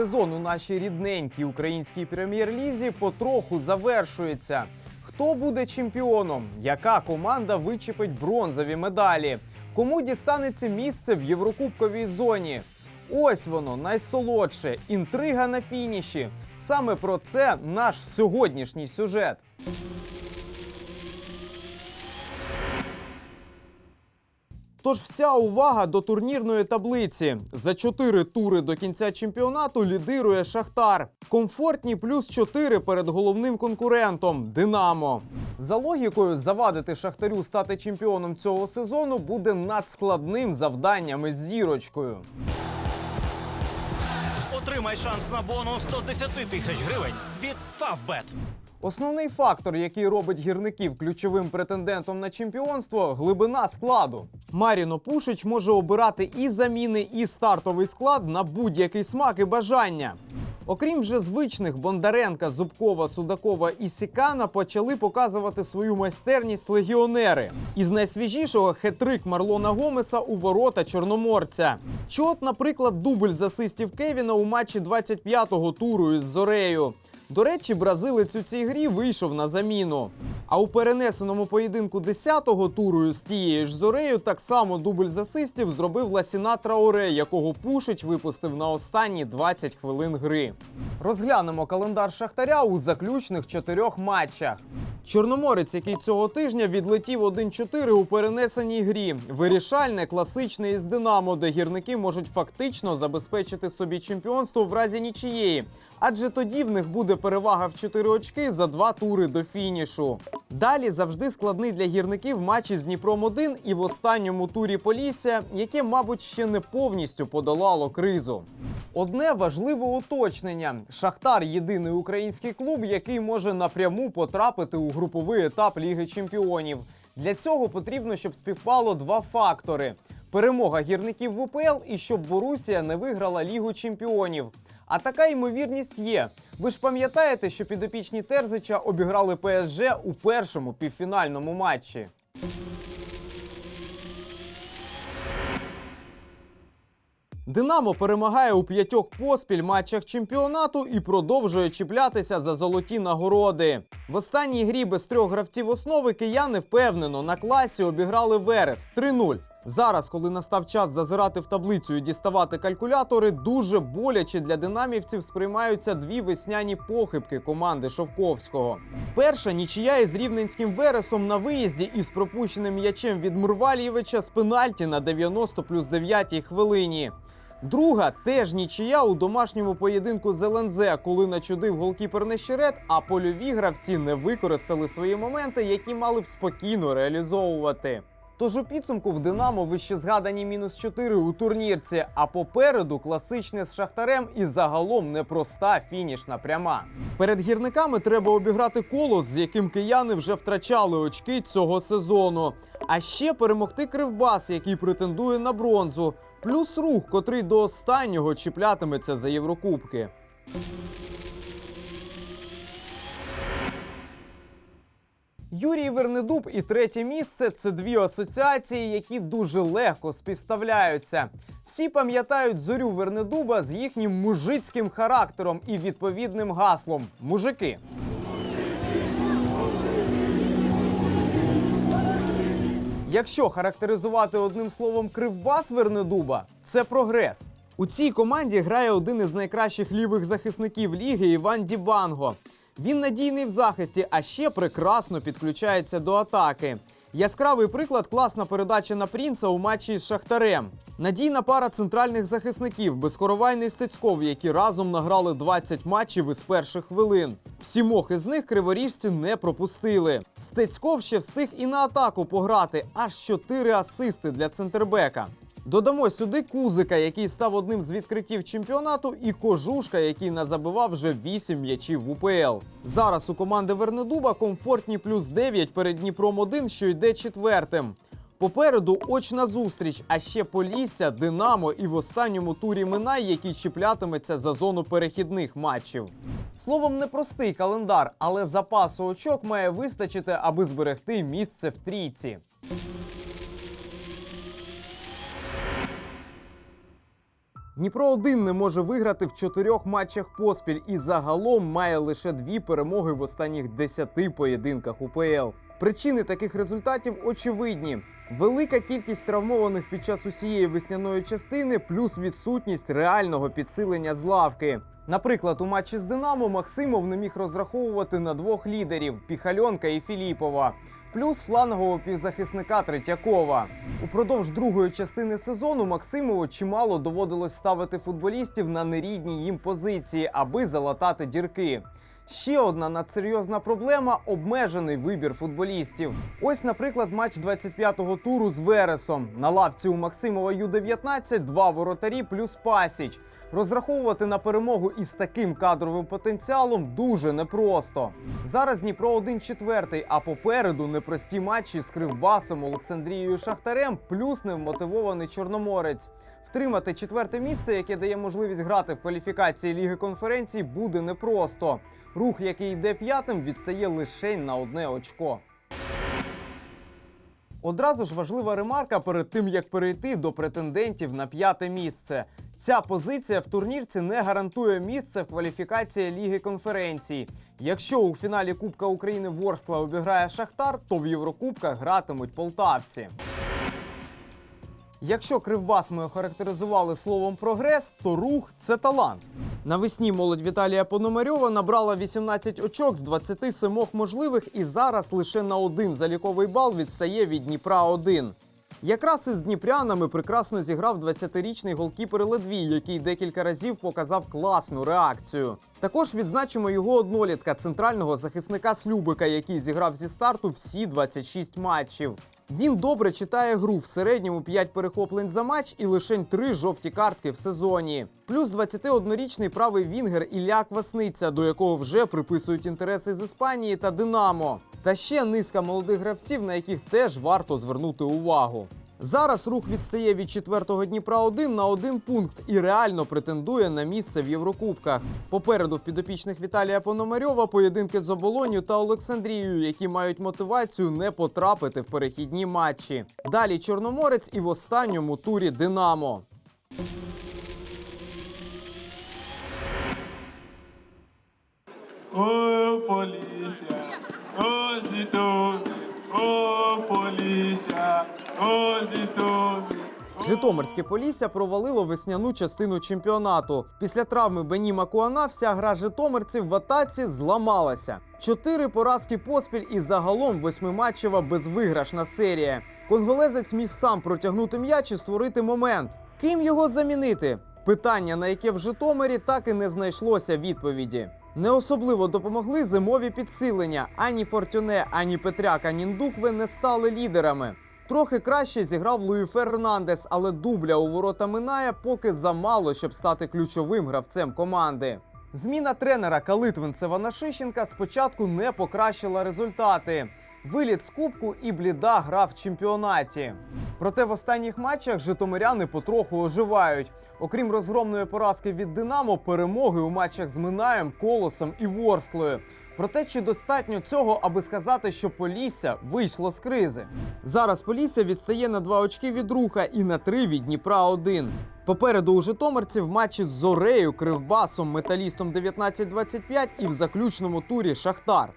Сезон у нашій рідненькій українській прем'єр-лізі потроху завершується. Хто буде чемпіоном? Яка команда вичепить бронзові медалі? Кому дістанеться місце в Єврокубковій зоні? Ось воно найсолодше інтрига на фініші. Саме про це наш сьогоднішній сюжет. Тож вся увага до турнірної таблиці. За чотири тури до кінця чемпіонату лідирує Шахтар. Комфортні плюс 4 перед головним конкурентом Динамо. За логікою, завадити Шахтарю стати чемпіоном цього сезону буде надскладним завданням із зірочкою. Отримай шанс на бонус 110 тисяч гривень від Favbet. Основний фактор, який робить гірників ключовим претендентом на чемпіонство глибина складу. Маріно Пушич може обирати і заміни, і стартовий склад на будь-який смак і бажання. Окрім вже звичних Бондаренка, Зубкова, Судакова і Сікана почали показувати свою майстерність легіонери. Із найсвіжішого хетрик Марлона Гомеса у ворота чорноморця. Чи наприклад, дубль з асистів Кевіна у матчі 25-го туру із Зорею. До речі, бразилець у цій грі вийшов на заміну. А у перенесеному поєдинку 10-го туру з тією ж зорею так само дубль з асистів зробив Ласіна Траоре, якого Пушич випустив на останні 20 хвилин гри. Розглянемо календар Шахтаря у заключних чотирьох матчах. Чорноморець, який цього тижня відлетів 1-4 у перенесеній грі. Вирішальне, класичне із Динамо, де гірники можуть фактично забезпечити собі чемпіонство в разі нічиєї. Адже тоді в них буде перевага в 4 очки за два тури до фінішу. Далі завжди складний для гірників матч із Дніпром 1 і в останньому турі Полісся, яке, мабуть, ще не повністю подолало кризу. Одне важливе уточнення: Шахтар єдиний український клуб, який може напряму потрапити у груповий етап Ліги Чемпіонів. Для цього потрібно, щоб співпало два фактори: перемога гірників в УПЛ і щоб Борусія не виграла Лігу Чемпіонів. А така ймовірність є. Ви ж пам'ятаєте, що підопічні Терзича обіграли ПСЖ у першому півфінальному матчі. Динамо перемагає у п'ятьох поспіль матчах чемпіонату і продовжує чіплятися за золоті нагороди. В останній грі без трьох гравців основи кияни впевнено на класі обіграли Верес 3-0. Зараз, коли настав час зазирати в таблицю і діставати калькулятори, дуже боляче для динамівців сприймаються дві весняні похибки команди Шовковського. Перша нічия із рівненським вересом на виїзді із пропущеним м'ячем від Мурвалєвича з пенальті на 90 плюс 9 хвилині. Друга теж нічия у домашньому поєдинку з ЛНЗ, коли начудив голкіпер Нещерет, а польові гравці не використали свої моменти, які мали б спокійно реалізовувати. Тож у підсумку в Динамо вище згадані мінус 4 у турнірці, а попереду класичне з шахтарем і загалом непроста фінішна пряма. Перед гірниками треба обіграти колос, з яким кияни вже втрачали очки цього сезону. А ще перемогти Кривбас, який претендує на бронзу, плюс рух, котрий до останнього чіплятиметься за Єврокубки. Юрій Вернедуб і третє місце це дві асоціації, які дуже легко співставляються. Всі пам'ятають зорю Вернедуба з їхнім мужицьким характером і відповідним гаслом мужики. Якщо характеризувати одним словом кривбас Вернедуба, це прогрес. У цій команді грає один із найкращих лівих захисників ліги Іван Дібанго. Він надійний в захисті, а ще прекрасно підключається до атаки. Яскравий приклад класна передача на Прінца у матчі з Шахтарем. Надійна пара центральних захисників Безкоровайний Стецьков, які разом награли 20 матчів із перших хвилин. Сімох із них криворіжці не пропустили. Стецьков ще встиг і на атаку пограти аж 4 асисти для центрбека. Додамо сюди Кузика, який став одним з відкриттів чемпіонату, і Кожушка, який назабивав вже 8 м'ячів в УПЛ. Зараз у команди Вернедуба комфортні плюс 9 перед Дніпром 1, що йде четвертим. Попереду очна зустріч, а ще Полісся, Динамо і в останньому турі Минай, який чіплятиметься за зону перехідних матчів. Словом, непростий календар, але запасу очок має вистачити, аби зберегти місце в трійці. Дніпро 1 не може виграти в чотирьох матчах поспіль і загалом має лише дві перемоги в останніх десяти поєдинках УПЛ. Причини таких результатів очевидні. Велика кількість травмованих під час усієї весняної частини, плюс відсутність реального підсилення з лавки. Наприклад, у матчі з Динамо Максимов не міг розраховувати на двох лідерів Піхальонка і Філіпова, плюс флангового півзахисника Третьякова. Упродовж другої частини сезону Максимову чимало доводилось ставити футболістів на нерідні їм позиції, аби залатати дірки. Ще одна надсерйозна проблема обмежений вибір футболістів. Ось, наприклад, матч 25-го туру з Вересом. На лавці у Максимова Ю-19 два воротарі плюс пасіч. Розраховувати на перемогу із таким кадровим потенціалом дуже непросто. Зараз Дніпро 1 четвертий, а попереду непрості матчі з Кривбасом, Олександрією Шахтарем, плюс невмотивований Чорноморець. Втримати четверте місце, яке дає можливість грати в кваліфікації Ліги конференцій, буде непросто. Рух, який йде п'ятим, відстає лише на одне очко. Одразу ж важлива ремарка перед тим, як перейти до претендентів на п'яте місце. Ця позиція в турнірці не гарантує місце в кваліфікації Ліги конференцій. Якщо у фіналі Кубка України Ворскла обіграє Шахтар, то в Єврокубках гратимуть полтавці. Якщо Кривбас ми охарактеризували словом прогрес, то рух це талант. Навесні молодь Віталія Пономарьова набрала 18 очок з 27 можливих і зараз лише на один заліковий бал відстає від Дніпра 1. Якраз із дніпрянами прекрасно зіграв 20-річний голкіпер Ледвій, який декілька разів показав класну реакцію. Також відзначимо його однолітка, центрального захисника Слюбика, який зіграв зі старту всі 26 матчів. Він добре читає гру в середньому 5 перехоплень за матч і лише 3 жовті картки в сезоні. Плюс 21-річний правий вінгер Ілля Квасниця, до якого вже приписують інтереси з Іспанії та Динамо. Та ще низка молодих гравців, на яких теж варто звернути увагу. Зараз рух відстає від четвертого Дніпра 1 на один пункт і реально претендує на місце в Єврокубках. Попереду в підопічних Віталія Пономарьова поєдинки з Оболонью та Олександрією, які мають мотивацію не потрапити в перехідні матчі. Далі Чорноморець і в останньому турі Динамо. О, поліція, о, зітові, о, поліція, о, зітові. Житомирське Полісся провалило весняну частину чемпіонату. Після травми Беніма Куана вся гра житомирців в атаці зламалася. Чотири поразки поспіль і загалом восьмиматчева безвиграшна серія. Конголезець міг сам протягнути м'яч і створити момент. Ким його замінити? Питання, на яке в Житомирі так і не знайшлося відповіді. Не особливо допомогли зимові підсилення. Ані Фортюне, ані Петряк, ані Ндукве не стали лідерами. Трохи краще зіграв Луї Фернандес, але дубля у ворота минає поки замало, щоб стати ключовим гравцем команди. Зміна тренера Калитвинцева на Шищенка спочатку не покращила результати. Виліт з кубку і бліда гра в чемпіонаті. Проте в останніх матчах житомиряни потроху оживають. Окрім розгромної поразки від Динамо, перемоги у матчах з Минаєм, Колосом і Ворсклою. Проте чи достатньо цього, аби сказати, що Полісся вийшло з кризи? Зараз Полісся відстає на два очки від руха і на три від Дніпра 1 Попереду у житомирців матчі з Зорею, Кривбасом, Металістом 19-25 і в заключному турі Шахтар.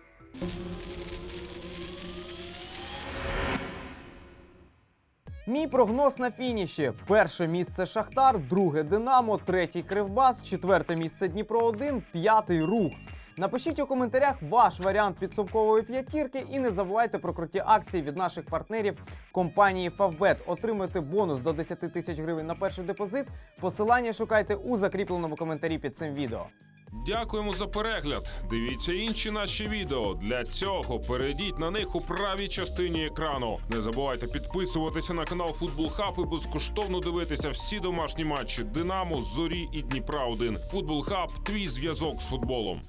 Мій прогноз на фініші: перше місце Шахтар, друге Динамо, третій Кривбас, четверте місце Дніпро 1 п'ятий рух. Напишіть у коментарях ваш варіант підсумкової п'ятірки і не забувайте про круті акції від наших партнерів компанії Favbet. Отримайте бонус до 10 тисяч гривень на перший депозит. Посилання шукайте у закріпленому коментарі під цим відео. Дякуємо за перегляд. Дивіться інші наші відео. Для цього перейдіть на них у правій частині екрану. Не забувайте підписуватися на канал Футбол Хаб і безкоштовно дивитися всі домашні матчі Динамо, Зорі і Дніпра 1 Футбол Хаб твій зв'язок з футболом.